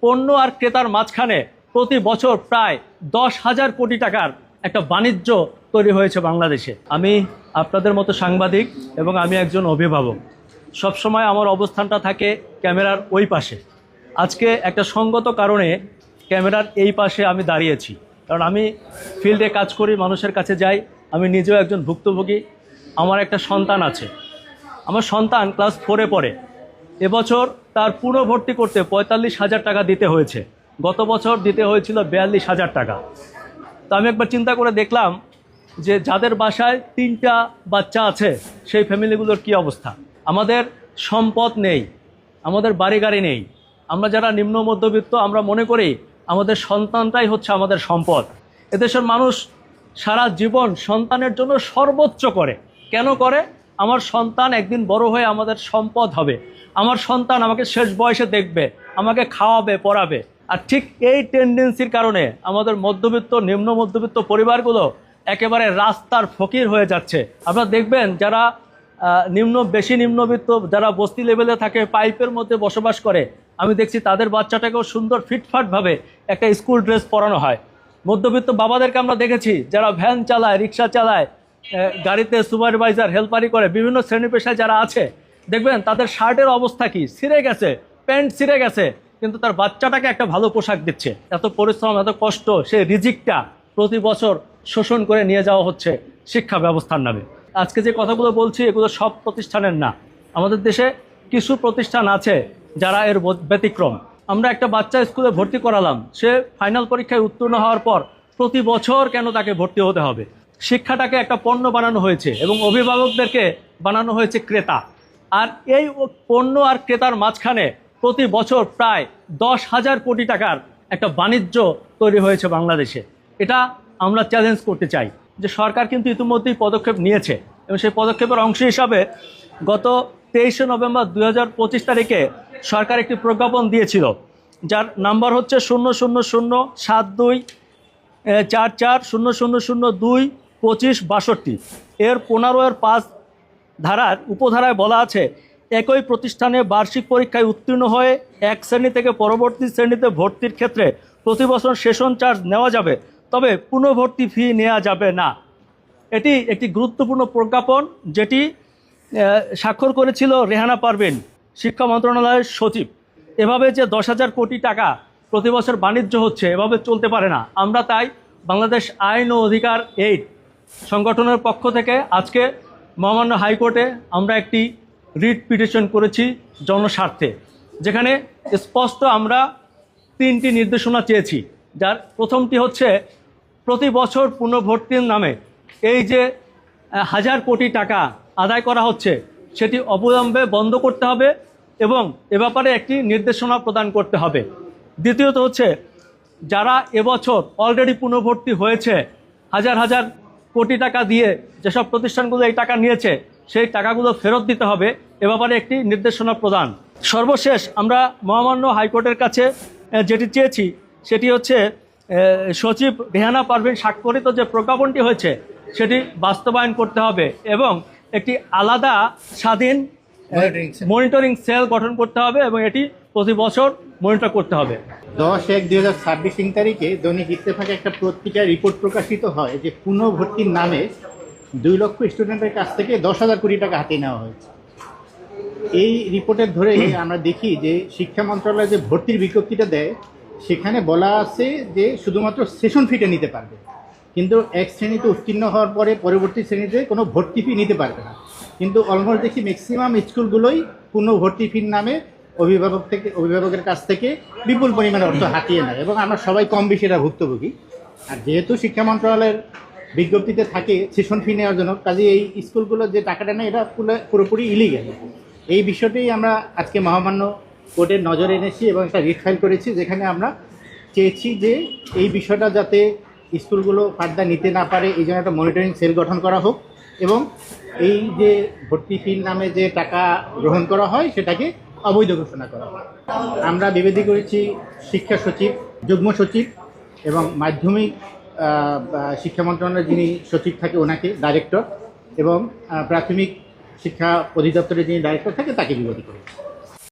পণ্য আর ক্রেতার মাঝখানে প্রতি বছর প্রায় দশ হাজার কোটি টাকার একটা বাণিজ্য তৈরি হয়েছে বাংলাদেশে। আমি আপনাদের মতো সাংবাদিক এবং আমি একজন অভিভাবক। সবসময় আমার অবস্থানটা থাকে ক্যামেরার ওই পাশে। আজকে একটা সঙ্গত কারণে ক্যামেরার এই পাশে আমি দাঁড়িয়েছি। কারণ আমি ফিল্ডে কাজ করি, মানুষের কাছে যাই, আমি নিজেও একজন ভুক্তভোগী। আমার একটা সন্তান আছে। আমার সন্তান ক্লাস ফোরে পড়ে। এবছর তার পুরো ভর্তি করতে পঁয়তাল্লিশ হাজার টাকা দিতে হয়েছে। গত বছর দিতে হয়েছিল বিয়াল্লিশ হাজার টাকা। তো আমি একবার চিন্তা করে দেখলাম যে যাদের বাসায় তিনটা বাচ্চা আছে, সেই ফ্যামিলিগুলোর কি অবস্থা? আমাদের সম্পদ নেই, আমাদের বাড়ি গাড়ি নেই। আমরা যারা নিম্ন মধ্যবিত্ত, আমরা মনে করি আমাদের সন্তানটাই হচ্ছে আমাদের সম্পদ। এদেশের মানুষ সারা জীবন সন্তানের জন্য সর্বোচ্চ করে। কেন করে? আমার সন্তান একদিন বড় হয়ে আমাদের সম্পদ হবে। আমার সন্তান আমাকে শেষ বয়সে দেখবে, আমাকে খাওয়াবে, পড়াবে। আর ঠিক এই টেন্ডেন্সির কারণে আমাদের মধ্যবিত্ত, নিম্ন মধ্যবিত্ত পরিবারগুলো একেবারে রাস্তার ফকির হয়ে যাচ্ছে। আপনারা দেখবেন যারা নিম্ন, বেশি নিম্নবিত্ত, যারা বস্তি লেভেলে থাকে পাইপের মধ্যে বসবাস করে, আমি দেখছি তাদের বাচ্চাটাকেও সুন্দর ফিটফাটভাবে একটা স্কুল ড্রেস পরানো হয়। মধ্যবিত্ত বাবাদেরকে আমরা দেখেছি, যারা ভ্যান চালায় রিক্সা চালায় গাড়িতে সুপারভাইজার হেল্পারি করে, বিভিন্ন শ্রেণি পেশায় যারা আছে, দেখবেন তাদের শার্টের অবস্থা কি? ছিঁড়ে গেছে, প্যান্ট ছিঁড়ে গেছে, কিন্তু তার বাচ্চাটাকে একটা ভালো পোশাক দিচ্ছে। এত পরিশ্রম, এত কষ্ট সেই রিজিকটা প্রতি বছর শোষণ করে নিয়ে যাওয়া হচ্ছে শিক্ষা ব্যবস্থার নামে। আজকে যে কথাগুলো বলছি, এগুলো সব প্রতিষ্ঠানের না। আমাদের দেশে কিছু প্রতিষ্ঠান আছে যারা এর ব্যতিক্রম। আমরা একটা বাচ্চা স্কুলে ভর্তি করালাম, সে ফাইনাল পরীক্ষায় উত্তীর্ণ হওয়ার পর প্রতি বছর কেন তাকে ভর্তি হতে হবে? শিক্ষাটাকে একটা পণ্য বানানো হয়েছে এবং অভিভাবকদেরকে বানানো হয়েছে ক্রেতা। আর এই পণ্য আর ক্রেতার মাঝখানে প্রতি বছর প্রায় দশ হাজার কোটি টাকার একটা বাণিজ্য তৈরি হয়েছে বাংলাদেশে। এটা আমরা চ্যালেঞ্জ করতে চাই যে সরকার কিন্তু ইতিমধ্যেই পদক্ষেপ নিয়েছে এবং সেই পদক্ষেপের অংশ হিসাবে গত তেইশে নভেম্বর দু হাজার পঁচিশ তারিখে সরকার একটি প্রজ্ঞাপন দিয়েছিল, যার নাম্বার হচ্ছে শূন্য শূন্য শূন্য সাত দুই চার চার শূন্য শূন্য শূন্য দুই পঁচিশ বাষট্টি। এর পনেরো এর পাঁচ ধারার উপধারায় বলা আছে, একই প্রতিষ্ঠানে বার্ষিক পরীক্ষায় উত্তীর্ণ হয়ে এক শ্রেণি থেকে পরবর্তী শ্রেণীতে ভর্তির ক্ষেত্রে প্রতি বছর সেশন চার্জ নেওয়া যাবে, তবে পুনঃভর্তি ফি নেওয়া যাবে না। এটি একটি গুরুত্বপূর্ণ প্রজ্ঞাপন যেটি স্বাক্ষর করেছিল রেহানা পারভিন, শিক্ষা মন্ত্রণালয়ের সচিব। এভাবে যে দশ হাজার কোটি টাকা প্রতি বছর বাণিজ্য হচ্ছে, এভাবে চলতে পারে না। আমরা তাই বাংলাদেশ আইন ও অধিকার এইড সংগঠনের পক্ষ থেকে আজকে মহামান্য হাইকোর্টে আমরা একটি রিট পিটিশন করেছি জনস্বার্থে, যেখানে স্পষ্ট আমরা তিনটি নির্দেশনা চেয়েছি, যার প্রথমটি হচ্ছে প্রতি বছর পুনর্ভর্তির নামে এই যে হাজার কোটি টাকা আদায় করা হচ্ছে, সেটি অবিলম্বে বন্ধ করতে হবে এবং এ ব্যাপারে একটি নির্দেশনা প্রদান করতে হবে। দ্বিতীয়ত হচ্ছে, যারা এবছর অলরেডি পুনর্ভর্তি হয়েছে, হাজার হাজার কোটি টাকা দিয়ে যেসব প্রতিষ্ঠানগুলো এই টাকা নিয়েছে, সেই টাকাগুলো ফেরত দিতে হবে এ ব্যাপারে একটি নির্দেশনা প্রদান সর্বশেষ আমরা মহামান্য হাইকোর্টের কাছে যেটি চেয়েছি, সেটি হচ্ছে সচিব রেহানা পারভিন স্বাক্ষরিত যে প্রজ্ঞাপনটি হয়েছে, সেটি বাস্তবায়ন করতে হবে এবং একটি আলাদা স্বাধীন. মনিটরিং সেল গঠন করতে হবে এবং এটি প্রতি বছর মনিটর করতে হবে। দশ এক দুই হাজার ছাব্বিশ তারিখে দৈনিক ইত্তেফাকে একটা পত্রিকায় রিপোর্ট প্রকাশিত হয় যে পুনঃভর্তির নামে দুই লক্ষ স্টুডেন্টের কাছ থেকে দশ হাজার কোটি টাকা হাতিয়ে নেওয়া হয়েছে। এই রিপোর্টের ধরে আমরা দেখি যে শিক্ষা মন্ত্রণালয় যে ভর্তির বিজ্ঞপ্তিটা দেয় সেখানে বলা আছে যে শুধুমাত্র সেশন ফিটা নিতে পারবে। কিন্তু এক শ্রেণীতে উত্তীর্ণ হওয়ার পরে পরবর্তী শ্রেণীতে কোনো ভর্তি ফি নিতে পারবে না। কিন্তু অলমোস্ট দেখি ম্যাক্সিমাম স্কুলগুলোই পূর্ণ ভর্তি ফির নামে অভিভাবক থেকে অভিভাবকের কাছ থেকে বিপুল পরিমাণে অর্থ হাতিয়ে নেয় এবং আমরা সবাই কম বেশি এটা ভুক্তভোগী। আর যেহেতু শিক্ষা মন্ত্রণালয়ের বিজ্ঞপ্তিতে থাকে সেশন ফি নেওয়ার জন্য কাজে এই স্কুলগুলো যে টাকাটা নেয়, এটা পুরো- পুরোপুরি ইলিগেল এই বিষয়টি আমরা আজকে মহামান্য কোর্টের নজরে এনেছি এবং একটা রিট ফাইল করেছি, যেখানে আমরা চেয়েছি যে এই বিষয়টা যাতে স্কুলগুলো ফার্দার নিতে না পারে, এই জন্য একটা মনিটরিং সেল গঠন করা হোক এবং এই যে ভর্তি ফির নামে যে টাকা গ্রহণ করা হয়, সেটাকে অবৈধ ঘোষণা করা হয় আমরা বিবেদী করেছি শিক্ষা সচিব, যুগ্ম সচিব এবং মাধ্যমিক শিক্ষা মন্ত্রণালয়ের যিনি সচিব থাকে, ওনাকে ডাইরেক্টর এবং প্রাথমিক শিক্ষা অধিদপ্তরের যিনি ডাইরেক্টর থাকে, তাকে বিরোধী করেছি।